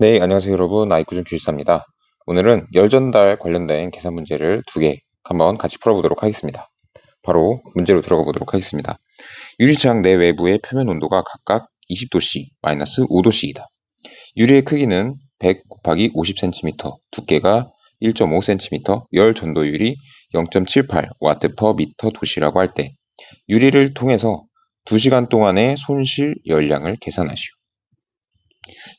네, 안녕하세요 여러분. 아이쿠준 주식사입니다. 오늘은 열전달 관련된 계산 문제를 두 개 한번 같이 풀어보도록 하겠습니다. 바로 문제로 들어가 보도록 하겠습니다. 유리창 내 외부의 표면 온도가 각각 20도씨, 마이너스 5도씨이다. 유리의 크기는 100 곱하기 50cm, 두께가 1.5cm, 열 전도율이 0.78 와트 퍼 미터 도시라고 할 때 유리를 통해서 2시간 동안의 손실 열량을 계산하시오.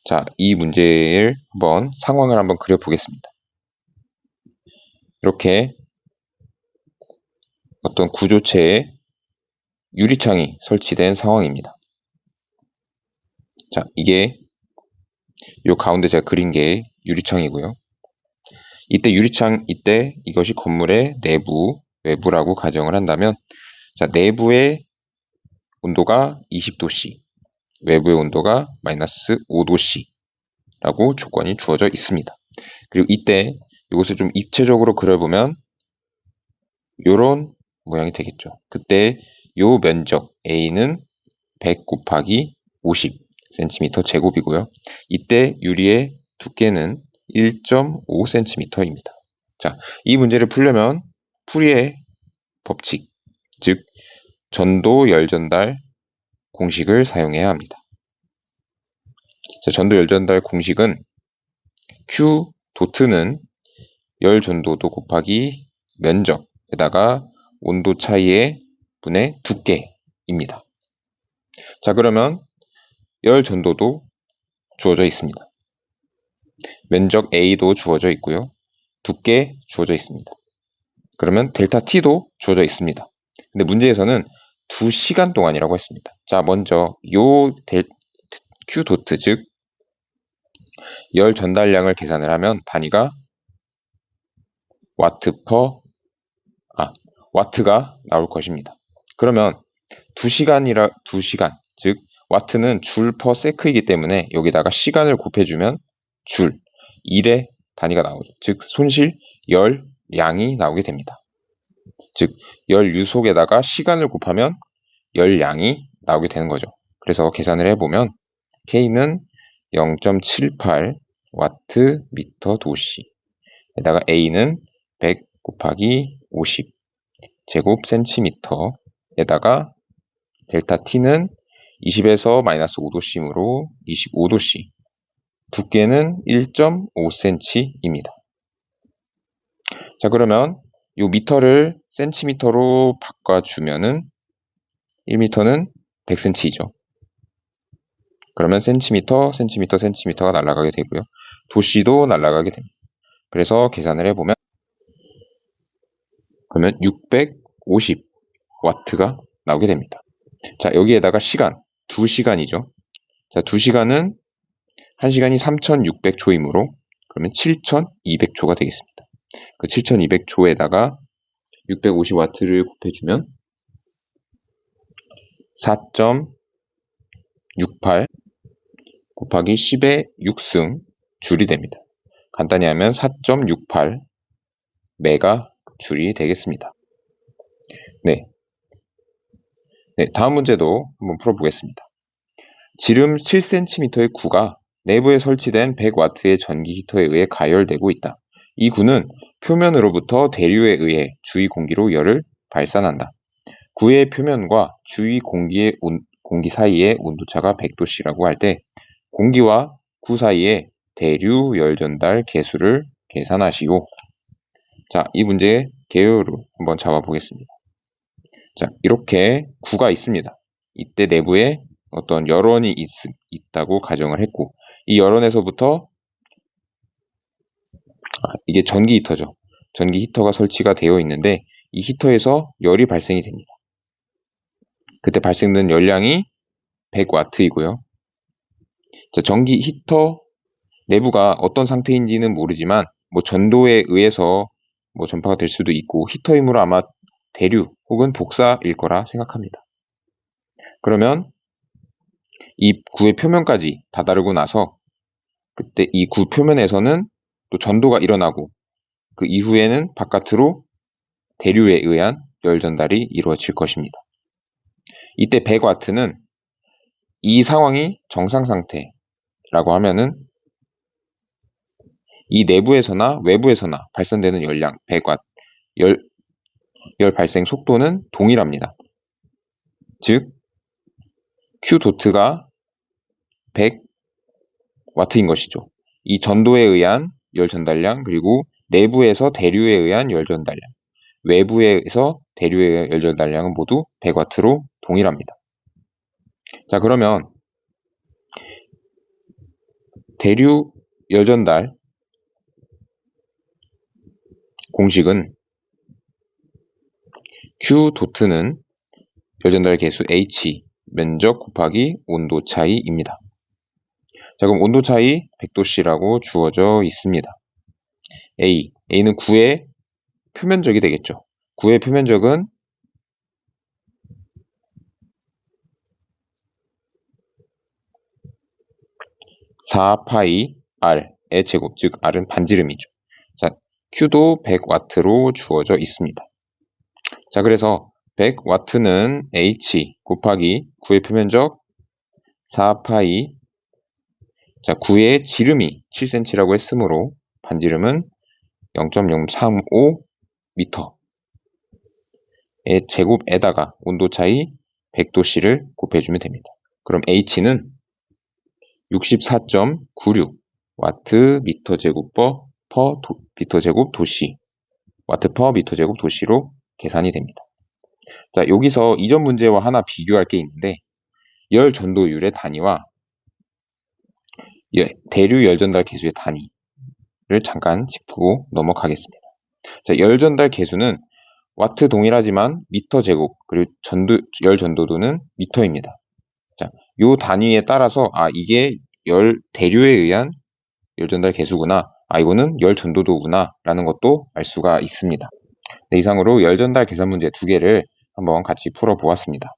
자, 이 문제를 한번 상황을 한번 그려보겠습니다. 이렇게 어떤 구조체에 유리창이 설치된 상황입니다. 자, 이게 요 가운데 제가 그린 게 유리창이고요. 이때 유리창, 이때 이것이 건물의 내부, 외부라고 가정을 한다면 자, 내부의 온도가 20도씨, 외부의 온도가 마이너스 5도씨라고 조건이 주어져 있습니다. 그리고 이때 이것을 좀 입체적으로 그려보면 이런 모양이 되겠죠. 그때 이 면적 A는 100 곱하기 50cm 제곱이고요. 이때 유리의 두께는 1.5cm입니다. 자, 이 문제를 풀려면 풀이의 법칙, 즉 전도 열 전달 공식을 사용해야 합니다. 자, 전도 열 전달 공식은 Q 도트는 열 전도도 곱하기 면적에다가 온도 차이의 분의 두께입니다. 자, 그러면 열 전도도 주어져 있습니다. 면적 A도 주어져 있고요. 두께 주어져 있습니다. 그러면 델타 T도 주어져 있습니다. 근데 문제에서는 2시간 동안이라고 했습니다. 자, 먼저 요 델, Q 도트 즉 열 전달량을 계산을 하면 단위가 와트 퍼 아, 와트가 나올 것입니다. 그러면 2시간이라 2시간 즉 와트는 줄 퍼 세크이기 때문에 여기다가 시간을 곱해주면 줄 1의 단위가 나오죠. 즉 손실 열 양이 나오게 됩니다. 즉, 열 유속에다가 시간을 곱하면 열 양이 나오게 되는 거죠. 그래서 계산을 해보면 K는 0.78 와트 미터 도시 에다가 A는 100 곱하기 50 제곱 센티미터에다가 델타 T는 20에서 마이너스 5도씨므로 25도씨 두께는 1.5cm입니다. 자 그러면 이 미터를 센티미터로 바꿔주면은 1미터는 100cm이죠. 그러면 센티미터, 센티미터, 센티미터가 날아가게 되고요. 도시도 날아가게 됩니다. 그래서 계산을 해보면 그러면 650 와트가 나오게 됩니다. 자, 여기에다가 시간, 2시간이죠. 자, 2시간은 1시간이 3600초이므로 그러면 7200초가 되겠습니다. 그 7200초에다가 650 와트를 곱해주면 4.68 곱하기 10의 6승 줄이 됩니다. 간단히 하면 4.68 메가 줄이 되겠습니다. 네. 네, 다음 문제도 한번 풀어보겠습니다. 지름 7cm의 구가 내부에 설치된 100W의 전기 히터에 의해 가열되고 있다. 이 구는 표면으로부터 대류에 의해 주위 공기로 열을 발산한다. 구의 표면과 주위 공기의 온, 공기 사이의 온도차가 100도씨라고 할 때 공기와 구 사이의 대류 열 전달 개수를 계산하시오. 자, 이 문제의 개요를 한번 잡아보겠습니다. 자, 이렇게 구가 있습니다. 이때 내부에 어떤 열원이 있, 있다고 가정을 했고 이 열원에서부터 아, 이게 전기 히터죠. 전기 히터가 설치가 되어 있는데 이 히터에서 열이 발생이 됩니다. 그때 발생된 열량이 100와트이고요. 자, 전기 히터 내부가 어떤 상태인지는 모르지만 뭐 전도에 의해서 뭐 전파가 될 수도 있고 히터이므로 아마 대류 혹은 복사일 거라 생각합니다. 그러면 이 구의 표면까지 다다르고 나서 그때 이 구 표면에서는 또 전도가 일어나고 그 이후에는 바깥으로 대류에 의한 열 전달이 이루어질 것입니다. 이때 100와트는 이 상황이 정상 상태라고 하면은 이 내부에서나 외부에서나 발산되는 열량 100W, 열, 열 발생 속도는 동일합니다. 즉, Q 도트가 100W인 것이죠. 이 전도에 의한 열 전달량 그리고 내부에서 대류에 의한 열 전달량, 외부에서 대류에 의한 열 전달량은 모두 100W로 동일합니다. 자, 그러면 대류 열 전달 공식은 Q 도트는 열 전달 개수 H 면적 곱하기 온도 차이입니다. 자, 그럼 온도 차이 100도씨라고 주어져 있습니다. A, A는 9의 표면적이 되겠죠. 9의 표면적은 (4파이 R의 제곱) 즉 R은 반지름이죠. 자, Q도 100W로 주어져 있습니다. 자, 그래서 100W는 H 곱하기 9의 표면적 4파이 자, 9의 지름이 7cm라고 했으므로 반지름은 0.035m의 제곱에다가 온도 차이 100도씨를 곱해주면 됩니다. 그럼 H는 64.96 와트 미터 제곱 퍼, 퍼 도, 미터 제곱 도시 와트 퍼 미터 제곱 도시로 계산이 됩니다. 자, 여기서 이전 문제와 하나 비교할 게 있는데 열 전도율의 단위와 대류 열 전달 개수의 단위를 잠깐 짚고 넘어가겠습니다. 자, 열 전달 개수는 와트 동일하지만 미터 제곱 그리고 전도 열 전도도는 미터입니다. 자, 요 단위에 따라서 아 이게 열 대류에 의한 열 전달 개수구나. 아 이거는 열 전도도구나 라는 것도 알 수가 있습니다. 네, 이상으로 열 전달 계산 문제 두 개를 한번 같이 풀어 보았습니다.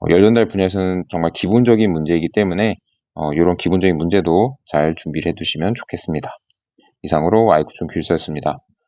어, 열 전달 분야에서는 정말 기본적인 문제이기 때문에 어, 이런 기본적인 문제도 잘 준비를 해두시면 좋겠습니다. 이상으로 아이쿠촌 귤서였습니다.